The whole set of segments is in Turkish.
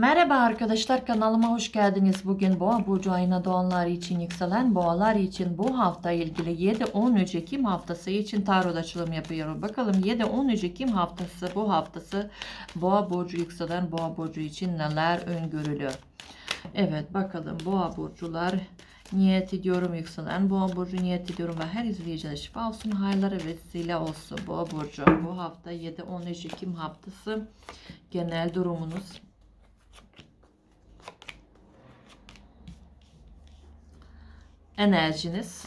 Merhaba arkadaşlar kanalıma hoş geldiniz. Bugün Boğa burcu ayına doğanlar için yükselen boğalar için bu hafta ilgili 7-13 Ekim haftası için tarot açılım yapıyorum. Bakalım 7-13 Ekim haftası bu haftası Boğa burcu yükselen Boğa burcu için neler öngörülüyor. Evet bakalım Boğa burcular niyet ediyorum yükselen Boğa burcu niyet ediyorum ve her izleyicide şifa olsun hayırlara vesile olsun Boğa burcu. Bu hafta 7-13 Ekim haftası genel durumunuz enerjiniz.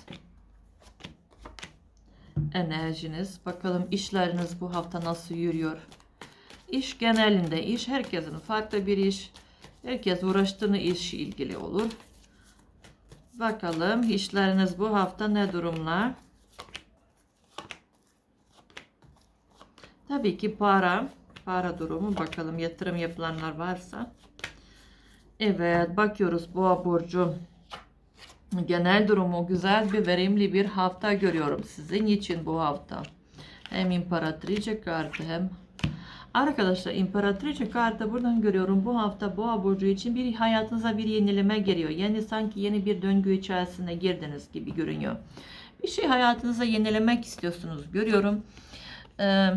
Enerjiniz. Bakalım işleriniz bu hafta nasıl yürüyor? İş genelinde iş herkesin farklı bir iş. Herkes uğraştığını iş ilgili olur. Bakalım işleriniz bu hafta ne durumda? Tabii ki para. Para durumu. Bakalım yatırım yapılanlar varsa. Evet bakıyoruz boğa burcu genel durumu güzel bir verimli bir hafta görüyorum sizin için bu hafta. Hem imparatrice kartı hem Arkadaşlar imparatrice kartı buradan görüyorum bu hafta boğa burcu için bir hayatınıza bir yenileme geliyor. Yani sanki yeni bir döngü içerisine girdiniz gibi görünüyor. Bir şey hayatınıza yenilemek istiyorsunuz görüyorum. Ee,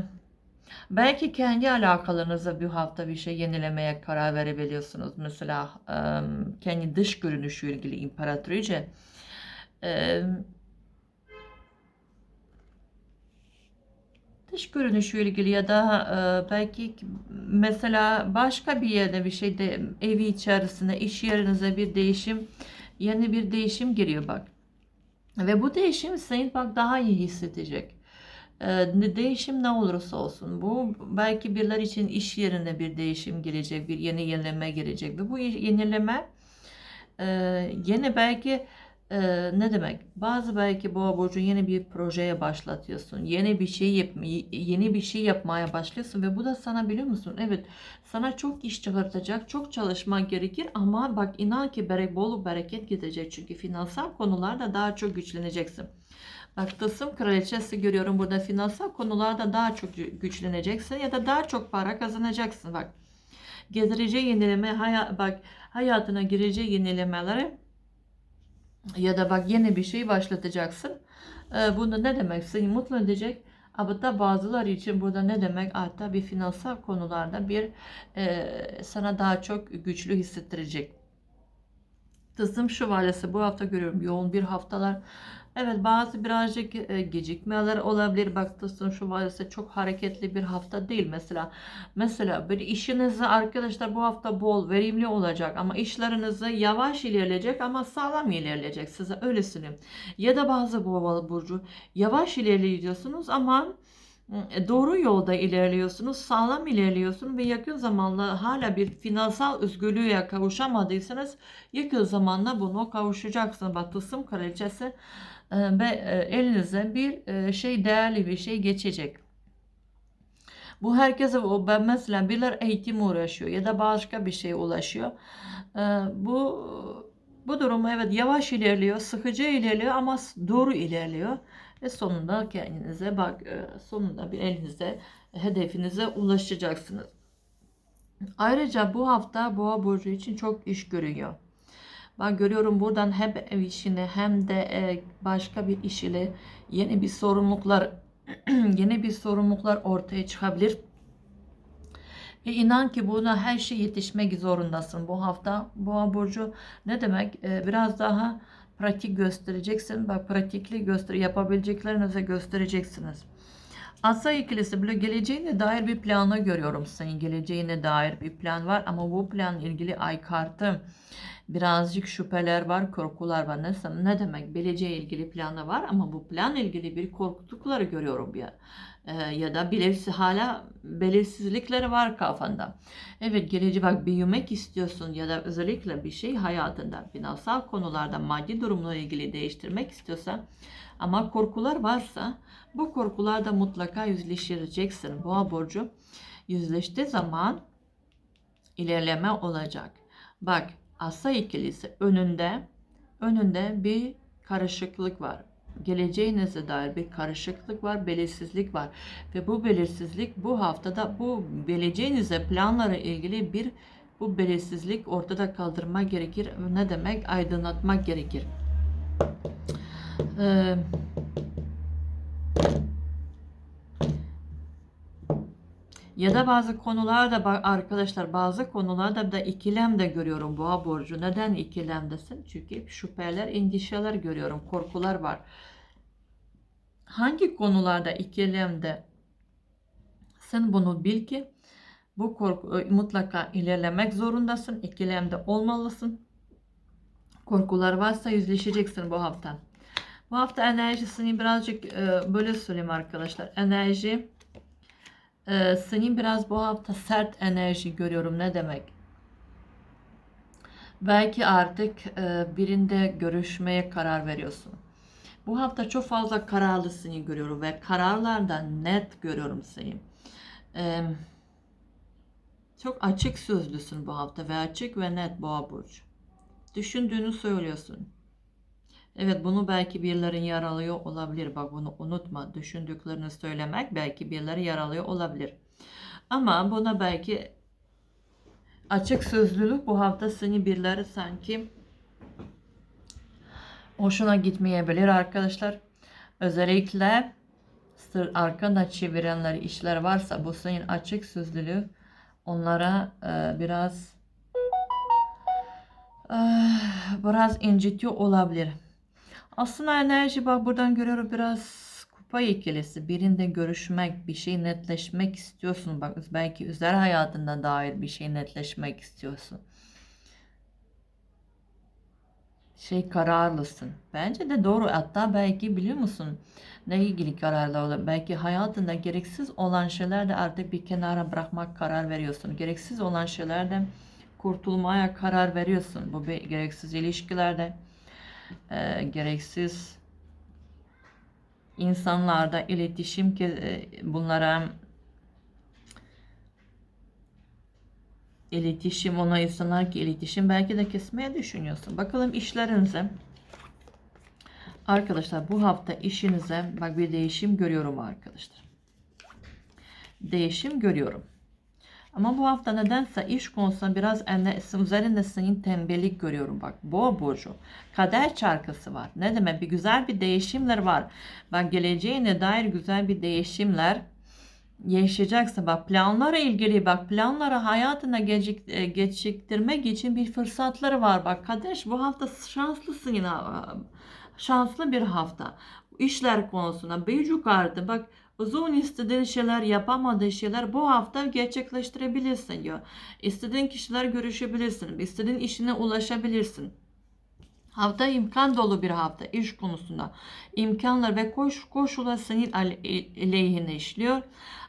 belki kendi alakalarınıza bir hafta bir şey yenilemeye karar verebiliyorsunuz. Mesela kendi dış görünüşü ilgili imparatrice. Dış görünüşü ilgili ya da e, belki mesela başka bir yerde bir şeyde evi içerisinde iş yerinize bir değişim yeni bir değişim giriyor bak. Ve bu değişim senin bak daha iyi hissedecek. Ee, değişim ne olursa olsun bu belki birileri için iş yerinde bir değişim gelecek, bir yeni yenileme gelecek ve bu yenileme e, yeni belki e, ne demek? Bazı belki boğa burcu yeni bir projeye başlatıyorsun. Yeni bir şey yap yeni bir şey yapmaya başlıyorsun ve bu da sana biliyor musun? Evet, sana çok iş çıkartacak, çok çalışmak gerekir ama bak inan ki bol bereket gidecek çünkü finansal konularda daha çok güçleneceksin. Bak tılsım kraliçesi görüyorum burada finansal konularda daha çok güçleneceksin ya da daha çok para kazanacaksın bak. Getireceği yenileme hayat, bak hayatına gireceği yenilemeleri ya da bak yeni bir şey başlatacaksın. Ee, bunu ne demek seni mutlu edecek. Ama da bazıları için burada ne demek hatta bir finansal konularda bir e, sana daha çok güçlü hissettirecek. Tılsım şövalyesi bu hafta görüyorum yoğun bir haftalar Evet bazı birazcık e, gecikmeler olabilir. Baktısın şu varsa çok hareketli bir hafta değil mesela. Mesela bir işinizde arkadaşlar bu hafta bol verimli olacak ama işlerinizi yavaş ilerleyecek ama sağlam ilerleyecek size öyle söyleyeyim. Ya da bazı boğalı burcu yavaş ilerliyorsunuz ama doğru yolda ilerliyorsunuz, sağlam ilerliyorsunuz ve yakın zamanda hala bir finansal özgürlüğe kavuşamadıysanız yakın zamanda bunu kavuşacaksınız. Bak Tılsım Kraliçesi e, ve e, elinize bir şey değerli bir şey geçecek. Bu herkese o ben mesela biriler eğitim uğraşıyor ya da başka bir şey ulaşıyor. Bu bu durum evet yavaş ilerliyor, sıkıcı ilerliyor ama doğru ilerliyor. Ve sonunda kendinize bak e, sonunda bir elinizde hedefinize ulaşacaksınız. Ayrıca bu hafta boğa burcu için çok iş görüyor. Ben görüyorum buradan hem ev işini hem de e, başka bir iş ile yeni bir sorumluluklar yeni bir sorumluluklar ortaya çıkabilir. Ve inan ki buna her şey yetişmek zorundasın bu hafta. Boğa burcu ne demek? E, biraz daha pratik göstereceksin. Bak pratikli göster yapabileceklerinizi göstereceksiniz. Asa ikilisi böyle geleceğine dair bir planı görüyorum senin geleceğine dair bir plan var ama bu plan ilgili ay kartı birazcık şüpheler var, korkular var. Ne, ne demek? Geleceğe ilgili planı var ama bu plan ilgili bir korkutukları görüyorum ya. Ee, ya da belirsiz hala belirsizlikleri var kafanda. Evet geleceği bak büyümek istiyorsun ya da özellikle bir şey hayatında finansal konularda maddi durumla ilgili değiştirmek istiyorsan ama korkular varsa bu korkularda mutlaka yüzleştireceksin. Boğa burcu yüzleştiği zaman ilerleme olacak. Bak asa ikilisi önünde önünde bir karışıklık var. Geleceğinize dair bir karışıklık var, belirsizlik var. Ve bu belirsizlik bu haftada bu geleceğinize planlara ilgili bir Bu belirsizlik ortada kaldırmak gerekir. Ne demek? Aydınlatmak gerekir. Ee, ya da bazı konularda arkadaşlar bazı konularda da ikilem de görüyorum boğa burcu. Neden ikilemdesin? Çünkü şüpheler, endişeler görüyorum. Korkular var. Hangi konularda ikilemde sen bunu bil ki bu korku mutlaka ilerlemek zorundasın. İkilemde olmalısın. Korkular varsa yüzleşeceksin bu hafta. Bu hafta enerjisini birazcık e, böyle söyleyeyim arkadaşlar. Enerji e, senin biraz bu hafta sert enerji görüyorum. Ne demek? Belki artık e, birinde görüşmeye karar veriyorsun. Bu hafta çok fazla kararlısını görüyorum ve kararlarda net görüyorum seni. Ee, çok açık sözlüsün bu hafta ve açık ve net boğa burcu. Düşündüğünü söylüyorsun. Evet bunu belki birileri yaralıyor olabilir. Bak bunu unutma. Düşündüklerini söylemek belki birileri yaralıyor olabilir. Ama buna belki açık sözlülük bu hafta seni birileri sanki hoşuna gitmeyebilir arkadaşlar. Özellikle sır arkada çevirenler işler varsa bu senin açık sözlülüğü onlara e, biraz e, biraz incitiyor olabilir. Aslında enerji bak buradan görüyorum biraz kupa ikilisi. Birinde görüşmek, bir şey netleşmek istiyorsun. Bak belki özel hayatında dair bir şey netleşmek istiyorsun şey kararlısın. Bence de doğru. Hatta belki biliyor musun ne ilgili kararlı olur? Belki hayatında gereksiz olan şeylerde artık bir kenara bırakmak karar veriyorsun. Gereksiz olan şeylerden kurtulmaya karar veriyorsun. Bu bir gereksiz ilişkilerde e, gereksiz insanlarda iletişim e, bunlara iletişim ona insanlar ki iletişim belki de kesmeye düşünüyorsun. Bakalım işlerinize. Arkadaşlar bu hafta işinize bak bir değişim görüyorum arkadaşlar. Değişim görüyorum. Ama bu hafta nedense iş konusunda biraz üzerinde senin tembellik görüyorum. Bak boğa burcu. Kader çarkısı var. Ne demek? Bir güzel bir değişimler var. Bak geleceğine dair güzel bir değişimler yaşayacaksa bak planlara ilgili bak planları hayatına gecik, e, geciktirmek için bir fırsatları var. Bak kardeş bu hafta şanslısın yine şanslı bir hafta. İşler konusunda bir yukarıda bak uzun istediğin şeyler yapamadığın şeyler bu hafta gerçekleştirebilirsin diyor. İstediğin kişiler görüşebilirsin. istediğin işine ulaşabilirsin. Hafta imkan dolu bir hafta iş konusunda. imkanlar ve koş, koşullar senin aleyhine işliyor.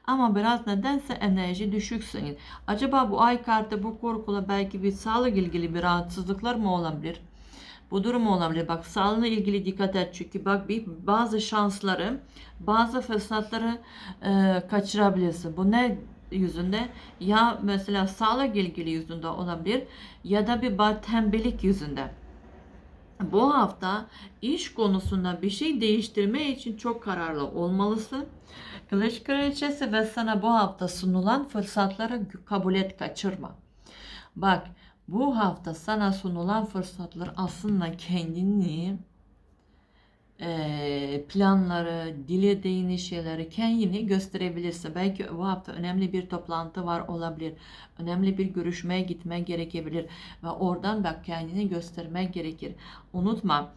Ama biraz nedense enerji düşük senin. Acaba bu ay kartı bu korkula belki bir sağlık ilgili bir rahatsızlıklar mı olabilir? Bu durum olabilir. Bak sağlığına ilgili dikkat et. Çünkü bak bir bazı şansları, bazı fırsatları e, kaçırabilirsin. Bu ne yüzünde? Ya mesela sağlık ilgili yüzünde olabilir ya da bir tembellik yüzünde bu hafta iş konusunda bir şey değiştirme için çok kararlı olmalısın. Kılıç kraliçesi ve sana bu hafta sunulan fırsatları kabul et kaçırma. Bak bu hafta sana sunulan fırsatlar aslında kendini planları, dilediğin şeyleri kendini gösterebilirsin. Belki bu hafta önemli bir toplantı var olabilir. Önemli bir görüşmeye gitmen gerekebilir. Ve oradan bak kendini göstermek gerekir. Unutma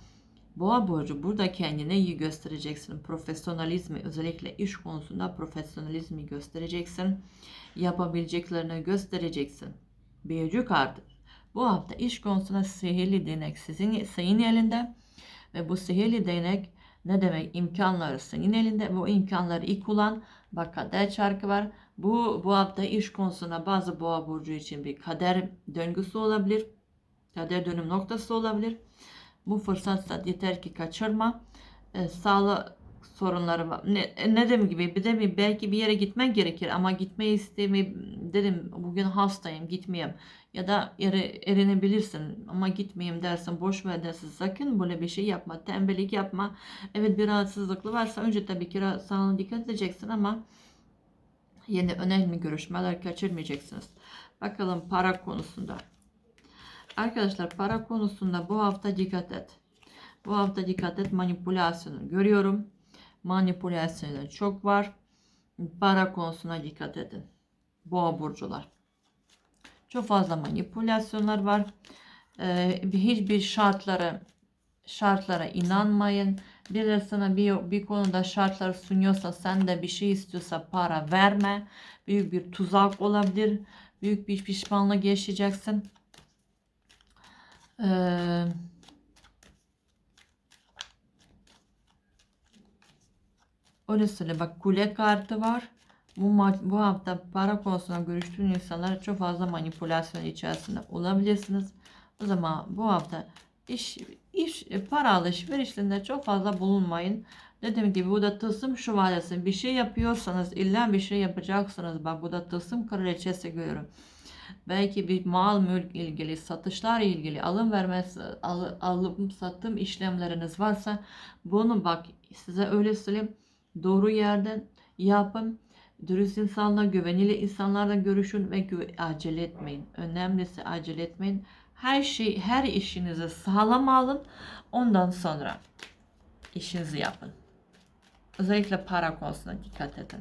Boğa burcu burada kendine iyi göstereceksin. Profesyonalizmi özellikle iş konusunda profesyonalizmi göstereceksin. Yapabileceklerini göstereceksin. Büyücü kartı. Bu hafta iş konusunda sihirli denek sizin senin elinde ve bu sihirli değnek ne demek? İmkanları senin elinde. Bu imkanları iyi kullan. Bak kader çarkı var. Bu, bu hafta iş konusunda bazı boğa burcu için bir kader döngüsü olabilir. Kader dönüm noktası olabilir. Bu fırsatsa yeter ki kaçırma. E, sağlık sorunları var. Ne, ne dedim gibi bir de belki bir yere gitmen gerekir ama gitmeyi istemi dedim bugün hastayım gitmeyeyim ya da yere erinebilirsin ama gitmeyeyim dersin boş ver dersin sakın böyle bir şey yapma tembellik yapma evet bir rahatsızlıklı varsa önce tabii ki sağlığına dikkat edeceksin ama yeni önemli görüşmeler kaçırmayacaksınız Bakalım para konusunda. Arkadaşlar para konusunda bu hafta dikkat et. Bu hafta dikkat et manipülasyonu görüyorum. Manipülasyonu çok var. Para konusuna dikkat edin. Boğa burcular. Çok fazla manipülasyonlar var. Ee, hiçbir şartlara şartlara inanmayın. Birileri sana bir, bir konuda şartlar sunuyorsa sen de bir şey istiyorsa para verme. Büyük bir tuzak olabilir. Büyük bir pişmanlık yaşayacaksın. Ee, söyle bak kule kartı var. Bu, bu hafta para konusunda görüştüğün insanlar çok fazla manipülasyon içerisinde olabilirsiniz. O zaman bu hafta iş, iş e, para alışverişlerinde çok fazla bulunmayın. Dediğim gibi bu da tılsım şövalyesi. Bir şey yapıyorsanız illa bir şey yapacaksınız. Bak bu da tılsım kraliçesi görüyorum. Belki bir mal mülk ilgili, satışlar ilgili, alım verme, al, alım satım işlemleriniz varsa bunu bak size öyle söyleyeyim. Doğru yerden yapın. Dürüst insanla, güvenilir insanlarla görüşün ve güve- acele etmeyin. Önemlisi acele etmeyin. Her şey, her işinizi sağlam alın. Ondan sonra işinizi yapın. Özellikle para konusuna dikkat edin.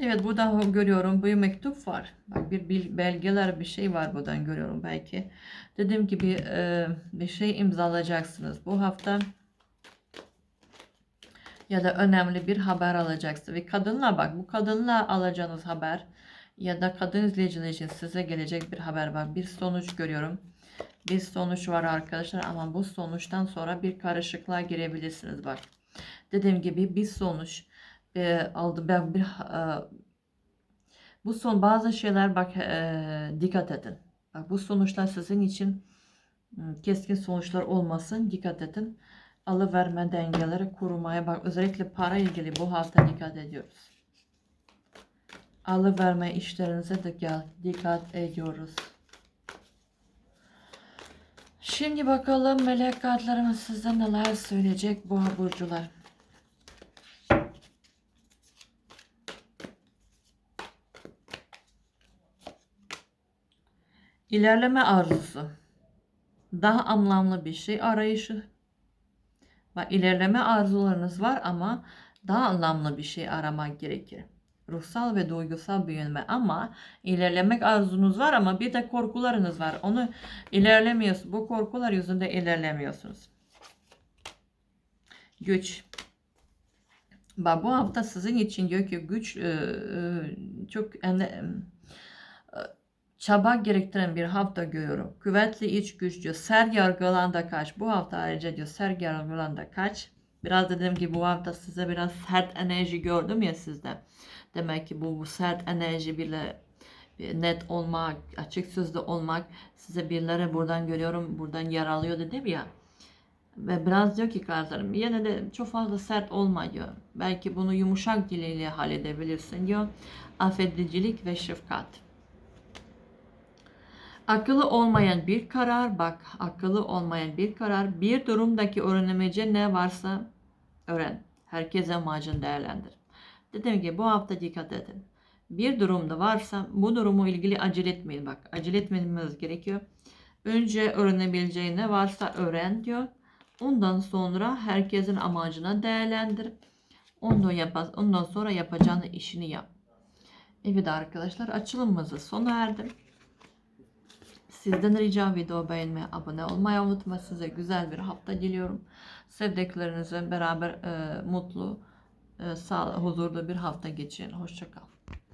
Evet burada görüyorum bir mektup var. Bak bir belgeler bir şey var buradan görüyorum belki. Dediğim gibi bir şey imzalayacaksınız bu hafta. Ya da önemli bir haber alacaksınız. Ve kadınla bak bu kadınla alacağınız haber ya da kadın izleyiciler için size gelecek bir haber var. Bir sonuç görüyorum. Bir sonuç var arkadaşlar ama bu sonuçtan sonra bir karışıklığa girebilirsiniz bak. Dediğim gibi bir sonuç e, aldı ben bir e, bu son bazı şeyler bak e, dikkat edin. Bak bu sonuçlar sizin için m, keskin sonuçlar olmasın dikkat edin. Alıverme dengeleri kurmaya bak özellikle para ilgili bu hafta dikkat ediyoruz. Alıverme işlerinize de gel dikkat ediyoruz. Şimdi bakalım melek kartlarımız size neler söyleyecek bu burcular. İlerleme arzusu. Daha anlamlı bir şey arayışı. İlerleme arzularınız var ama daha anlamlı bir şey aramak gerekir. Ruhsal ve duygusal büyüme ama ilerlemek arzunuz var ama bir de korkularınız var. Onu ilerlemiyorsunuz. Bu korkular yüzünde ilerlemiyorsunuz. Güç. Bak bu hafta sizin için diyor ki güç e, e, çok e, çaba gerektiren bir hafta görüyorum. Kuvvetli iç güç diyor. Sergi yargılanda kaç. Bu hafta ayrıca diyor sergi yargılanda kaç. Biraz dediğim gibi bu hafta size biraz sert enerji gördüm ya sizde. Demek ki bu, bu sert enerji bile bir net olmak, açık sözlü olmak size birileri buradan görüyorum, buradan yaralıyor dedim ya. Ve biraz diyor ki kartlarım yine de çok fazla sert olma diyor. Belki bunu yumuşak diliyle halledebilirsin diyor. Affedicilik ve şefkat. Akıllı olmayan bir karar bak akıllı olmayan bir karar bir durumdaki öğrenemeyeceğin ne varsa öğren. Herkes amacını değerlendir. Dediğim gibi bu hafta dikkat edin. Bir durumda varsa bu durumu ilgili acele etmeyin bak. Acele etmemiz gerekiyor. Önce öğrenebileceğin ne varsa öğren diyor. Ondan sonra herkesin amacına değerlendir. Ondan, yap ondan sonra yapacağını işini yap. Evet arkadaşlar açılımımızı sona erdi. Sizden ricam video beğenmeyi, abone olmayı unutma. Size güzel bir hafta diliyorum. Sevdiklerinizle beraber e, mutlu, e, sağ, huzurlu bir hafta geçirin. Hoşçakalın.